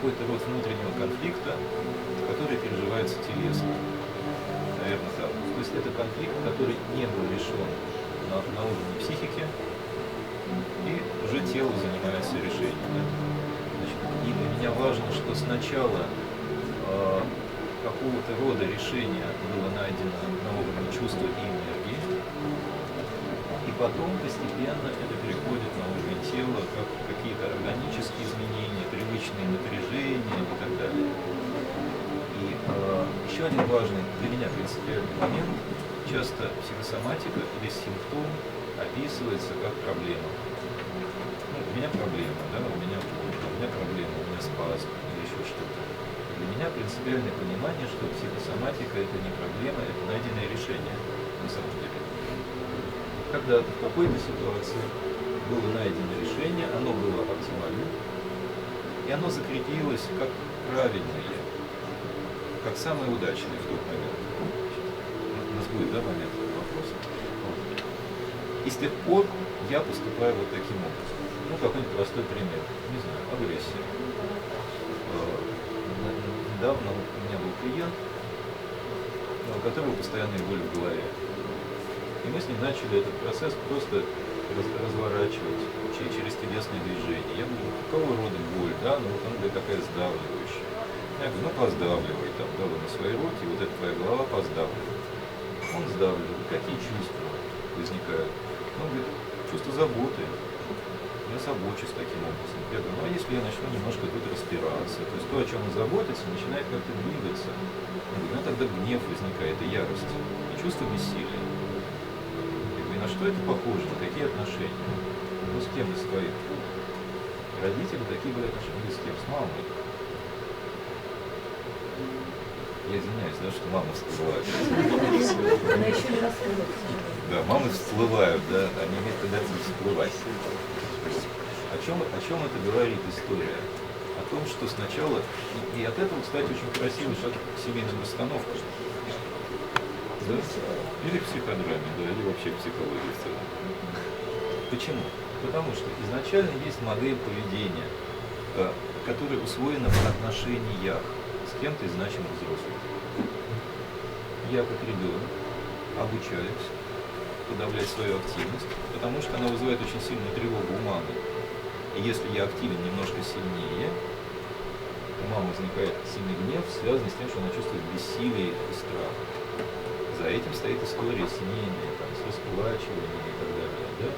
какой-то род внутреннего конфликта, который переживается телесно. Наверное, так. То есть это конфликт, который не был решен на, на уровне психики, и уже тело занимается решением. Да? Значит, и для меня важно, что сначала э, какого-то рода решение было найдено на уровне чувства и энергии, и потом постепенно это переходит на уровень тела, как какие-то органические изменения, привычные напряжения еще один важный для меня принципиальный момент, часто психосоматика или симптом описывается как проблема. Ну, у меня проблема, да, у меня у меня проблема, у меня спазм или еще что-то. Для меня принципиальное понимание, что психосоматика это не проблема, это найденное решение на самом деле. Когда-то в какой-то ситуации было найдено решение, оно было оптимальным, и оно закрепилось как правильное, как самое удачное в тот момент. У нас будет, да, момент вопроса? Вот. И с тех пор я поступаю вот таким образом. Ну, какой-нибудь простой пример. Не знаю, агрессия. Э, Недавно у меня был клиент, у которого постоянные боли в голове. И мы с ним начали этот процесс просто раз- разворачивать че- через телесные движения. Я говорю, «Ну, какого рода боль, да, ну вот она такая сдавливающая. Я говорю, ну поздавливай там, да, вот на свои руки, вот эта твоя голова поздавливает. Он сдавливает. Какие чувства возникают? Он говорит, чувство заботы. Я забочусь таким образом. Я говорю, ну а если я начну немножко тут распираться, то есть то, о чем он заботится, начинает как-то двигаться. Он говорит, ну тогда гнев возникает, и ярость, и чувство бессилия. Я говорю, на что это похоже, на какие отношения? Ну с кем из твоих? Родители такие были отношения, «Ну, с кем? С мамой. Я извиняюсь, да, что мама всплывает. Она еще не раскрыла. Да, мамы всплывают, да, они имеют тенденцию всплывать. О чем, о чем это говорит история? О том, что сначала, и, и от этого, кстати, очень красивый шаг к семейным расстановкам. Да? Или к психодраме, да, или вообще к психологии в целом. Почему? Потому что изначально есть модель поведения, э, которая усвоена в отношениях с кем-то из значимых взрослых. Я как ребенок обучаюсь подавлять свою активность, потому что она вызывает очень сильную тревогу у мамы. И если я активен немножко сильнее, у мамы возникает сильный гнев, связанный с тем, что она чувствует бессилие и страх. За этим стоит история семейная, там, с расплачиванием и так далее. Да?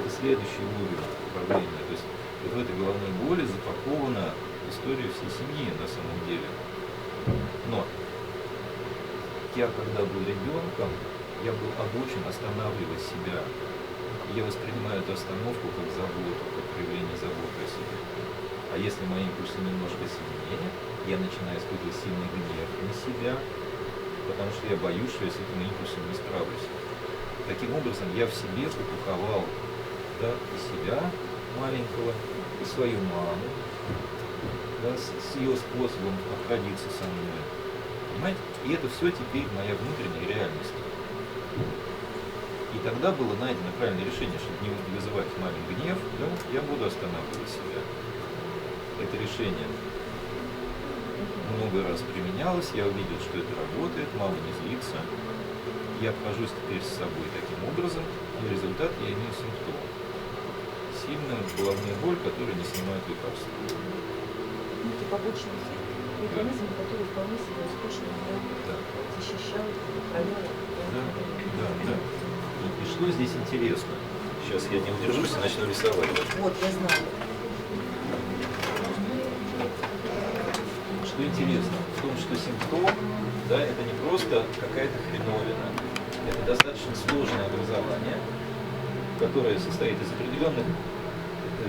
Это следующий уровень управления. То есть вот в этой головной боли запакована история всей семьи на самом деле. Но я, когда был ребенком, я был обучен останавливать себя. Я воспринимаю эту остановку как заботу, как проявление заботы о себе. А если мои импульсы немножко сильнее, я начинаю испытывать сильный гнев на себя, потому что я боюсь, что я с этим импульсом не справлюсь. Таким образом, я в себе упаковал да, и себя маленького, и свою маму, да, с, с ее способом обходиться со мной. Понимаете? И это все теперь моя внутренняя реальность. И тогда было найдено правильное решение, чтобы не вызывать мамин гнев, да, я буду останавливать себя. Это решение много раз применялось, я увидел, что это работает, мама не злится. Я обхожусь теперь с собой таким образом, и результат я имею симптом. Сильная головная боль, которая не снимает лекарства. Ну, это Механизм, который вполне себе успешно да, Да. защищал, проверял. Да, да, да. И что здесь интересно? Сейчас я не удержусь и начну рисовать. Вот, я знаю. Что интересно? В том, что симптом, да, это не просто какая-то хреновина. Это достаточно сложное образование, которое состоит из определенных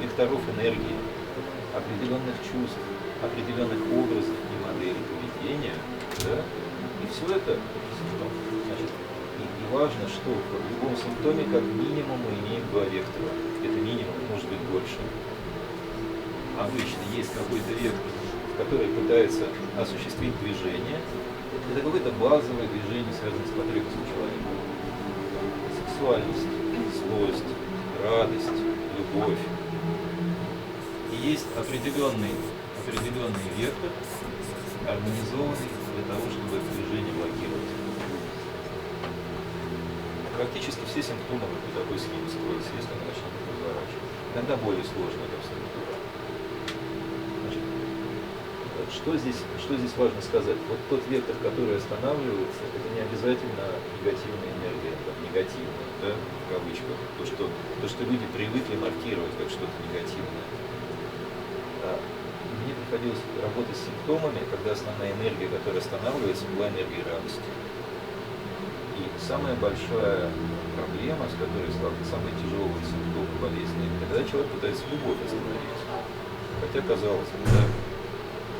векторов энергии, определенных чувств, определенных образов и моделей поведения, да, и все это симптом. Значит, и, и важно, что в любом симптоме как минимум мы имеем два вектора. Это минимум, может быть больше. Обычно есть какой-то вектор, который пытается осуществить движение. Это какое-то базовое движение, связанное с потребностью человека. Сексуальность, злость, радость, любовь. И есть определенный, определенный вектор, организованный для того, чтобы это движение блокировать. Практически все симптомы по такой схеме строятся, если мы начнем их разворачивать. Иногда более сложная эта структура. Что здесь, что здесь важно сказать? Вот тот вектор, который останавливается, это не обязательно негативная энергия, там, негативная, да, в кавычках. То что, то, что люди привыкли маркировать как что-то негативное. Приходилось работать с симптомами, когда основная энергия, которая останавливается, была энергией радости. И самая большая проблема, с которой сталкиваются самые тяжелые симптомы болезни, когда человек пытается любовь остановить. Хотя, казалось бы, да,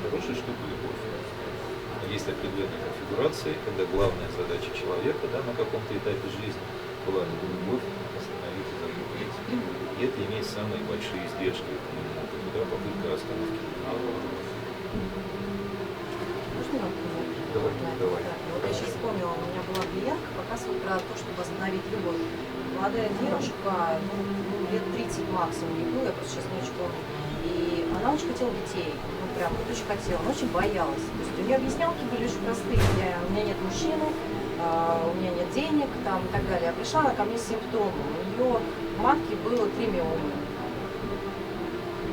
хорошая штука любовь. Но есть определенные конфигурации, когда главная задача человека да, на каком-то этапе жизни была любовь остановить и задумать. И это имеет самые большие издержки моему опыту, да, попытка остановки. Можно? Давай, Да, давай. да. Вот я сейчас вспомнила, у меня была клиентка, вот про то, чтобы остановить любовь. Молодая девушка, ну, ну, лет 30 максимум ей было, я просто сейчас не очень помню. И она очень хотела детей, ну прям вот очень хотела, но очень боялась. То есть у нее объяснялки были очень простые. Я, у меня нет мужчины, у меня нет денег там, и так далее. А пришла она ко мне с симптомом. У нее в матке было три миомы.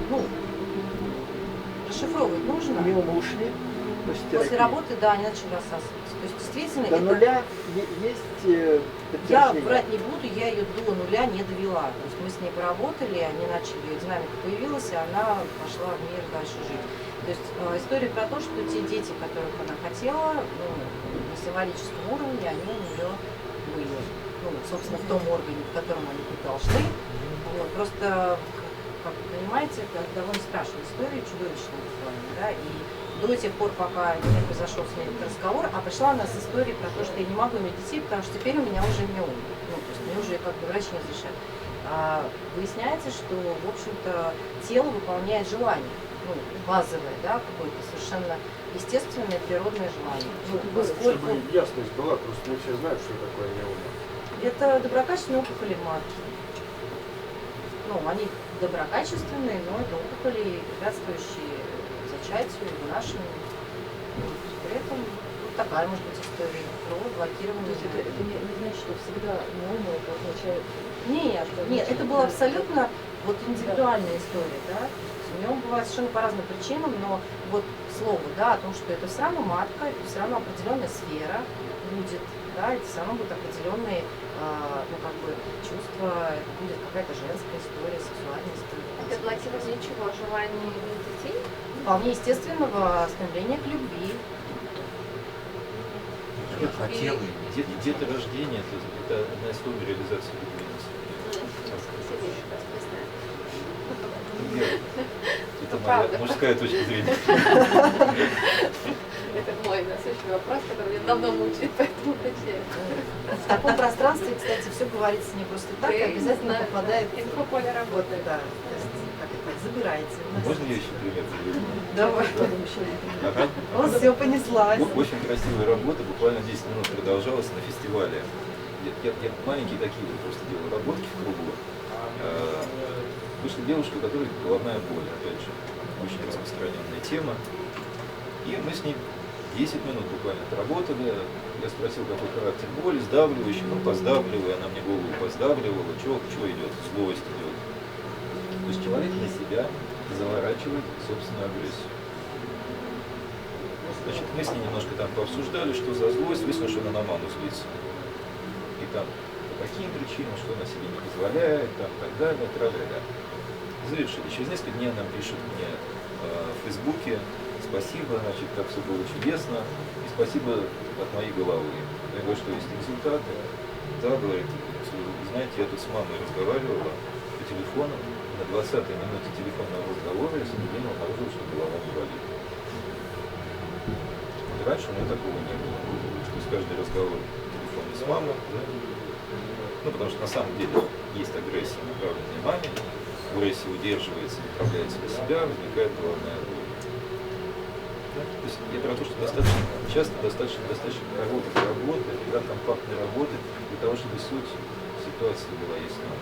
Ну, расшифровывать нужно. Миомы ушли. Есть После работы, да, они начали рассасываться. То есть действительно До это- нуля есть э, я врать не буду, я ее до нуля не довела. То есть мы с ней поработали, они начали, ее динамика появилась, и она пошла в мир дальше жить. То есть э, история про то, что те дети, которых она хотела, ну, на символическом уровне, они у нее были. Ну, собственно, в том органе, в котором они тут должны. Вот, просто, как вы понимаете, это довольно страшная история, чудовищная буквально, да, и до тех пор, пока не произошел с ней этот разговор, а пришла она с историей про то, что я не могу иметь детей, потому что теперь у меня уже миом. Ну, то есть мне уже как бы врач не разрешает. А выясняется, что, в общем-то, тело выполняет желание. Ну, базовое, да, какое-то совершенно естественное природное желание. Ну, поскольку Чтобы ясность была, просто не все знают, что такое миома. это доброкачественные опухоли в матке. Ну, они доброкачественные, но это опухоли, препятствующие зачатию, вынашиванию. Вот. При этом вот такая может быть история про То блокирование. есть это, это не, не значит, что всегда миома это означает Нет, нет, это была абсолютно вот индивидуальная история, да. У него бывает совершенно по разным причинам, но вот слово, да, о том, что это все равно матка, это все равно определенная сфера будет, да, это все равно будут определенные, а, ну, как бы, чувства, это будет какая-то женская история, сексуальность. Это блокирование чего? Желание детей? Вполне естественного стремления к любви. Я хотел. Де- Деторождение это, это одна из форм реализации любви на самом деле. Сидишь, расписная. Это моя правда. мужская точка зрения. Это мой насущный вопрос, который меня давно мучает, поэтому вообще. В таком пространстве, кстати, все говорится не просто так, а обязательно попадает Инфополе работает. да, как это, забирается. Можно я еще пример приведу? Давай. Ага. Вот все понеслась. Очень красивая работа, буквально 10 минут продолжалась на фестивале. Я, я- я маленькие такие вот просто делал работки в кругу. А, Вышла девушка, у которой головная боль, опять же, очень распространенная тема. И мы с ней 10 минут буквально отработали. Я спросил, какой характер боли, сдавливающий, ну, поздавливаю, она мне голову поздавливала, что идет, злость идет. То есть человек на себя заворачивает собственную агрессию. Значит, мы с ней немножко там пообсуждали, что за злость, выяснилось, что она на маму злится. И там, по каким причинам, что она себе не позволяет, там, так далее, тра-ля-ля. Завершили. Через несколько дней она пишет мне э, в Фейсбуке, спасибо, значит, как все было чудесно, и спасибо от моей головы. Я говорю, что есть результаты. Да, говорит, «Слушай, вы знаете, я тут с мамой разговаривала по телефону, на 20-й минуте телефонного разговора я соблюдение обнаружил, что голова не болит. Раньше у меня такого не было. То есть каждый разговор в телефоне с мамой, ну, потому что на самом деле есть агрессия, направленная маме, агрессия удерживается, направляется на себя, возникает головная боль. Да, То есть я про то, что достаточно часто, достаточно, достаточно короткой работы, да, компактной работы для того, чтобы суть ситуации была ясна.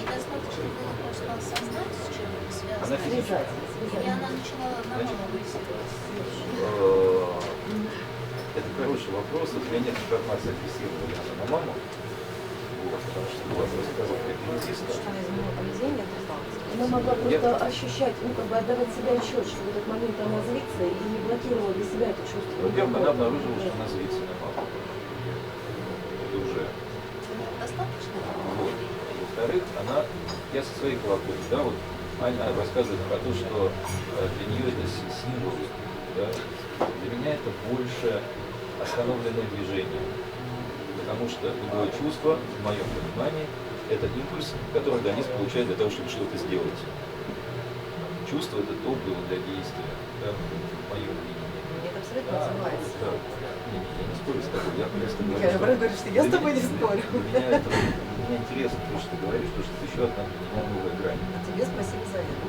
Достаточно было просто осознать, с чем Она физическая. И она начала на Значит, маму агрессировать. Э, Это хороший вопрос. У меня нет информации, агрессировала ли она на маму. Потому что у вас рассказал как. Что она изменила поведение, это. Она могла просто ощущать, ну, как бы отдавать себе отчет, что в этот момент она злится и не блокировала для себя это чувство. Во-первых, она некомфорта. обнаружила, что она злится на маму. Это уже Достаточно? Вот. Во-вторых, она, я со своих колокольни, да, вот Аня рассказывает про то, что э, для нее это символы, да. Для меня это больше остановленное движение. Потому что любое чувство, в моем понимании, это импульс, который организм получает для того, чтобы что-то сделать. Чувство это топливо для действия, да, в моем видении. Мне это абсолютно отзывается. Да. Не, не, я не спорю с тобой, я просто говорю, Я что- говорю, что я с тобой не спорю. Меня это меня интересно, то, что ты говоришь, потому что это еще одна для меня новая грань. А тебе спасибо за это.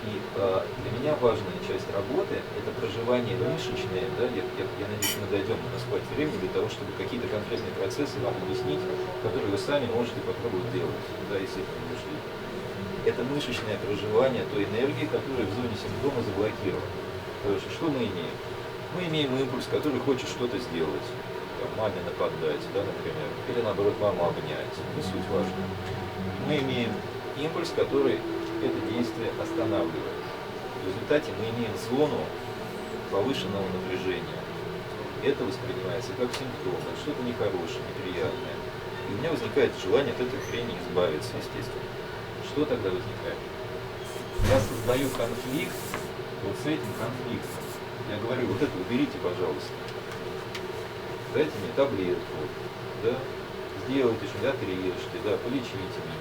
И э, для меня важная часть работы – это проживание мышечное, да, я, я, я надеюсь, мы дойдем на схват времени для того, чтобы какие-то конкретные процессы вам объяснить, которые вы сами можете попробовать делать, да, если это не ушли. Это мышечное проживание той энергии, которая в зоне симптома заблокирована. Потому что что мы имеем? Мы имеем импульс, который хочет что-то сделать. Там, маме нападать, да, например, или наоборот маму обнять. Не суть важно. Мы имеем импульс, который это действие останавливает. В результате мы имеем зону повышенного напряжения. Это воспринимается как симптом, это что-то нехорошее, неприятное. И у меня возникает желание от этой хрени избавиться, естественно. Что тогда возникает? Я создаю конфликт вот с этим конфликтом. Я говорю, вот это уберите, пожалуйста. Дайте мне таблетку, да, сделайте что-нибудь, отрежьте, да, полечите меня.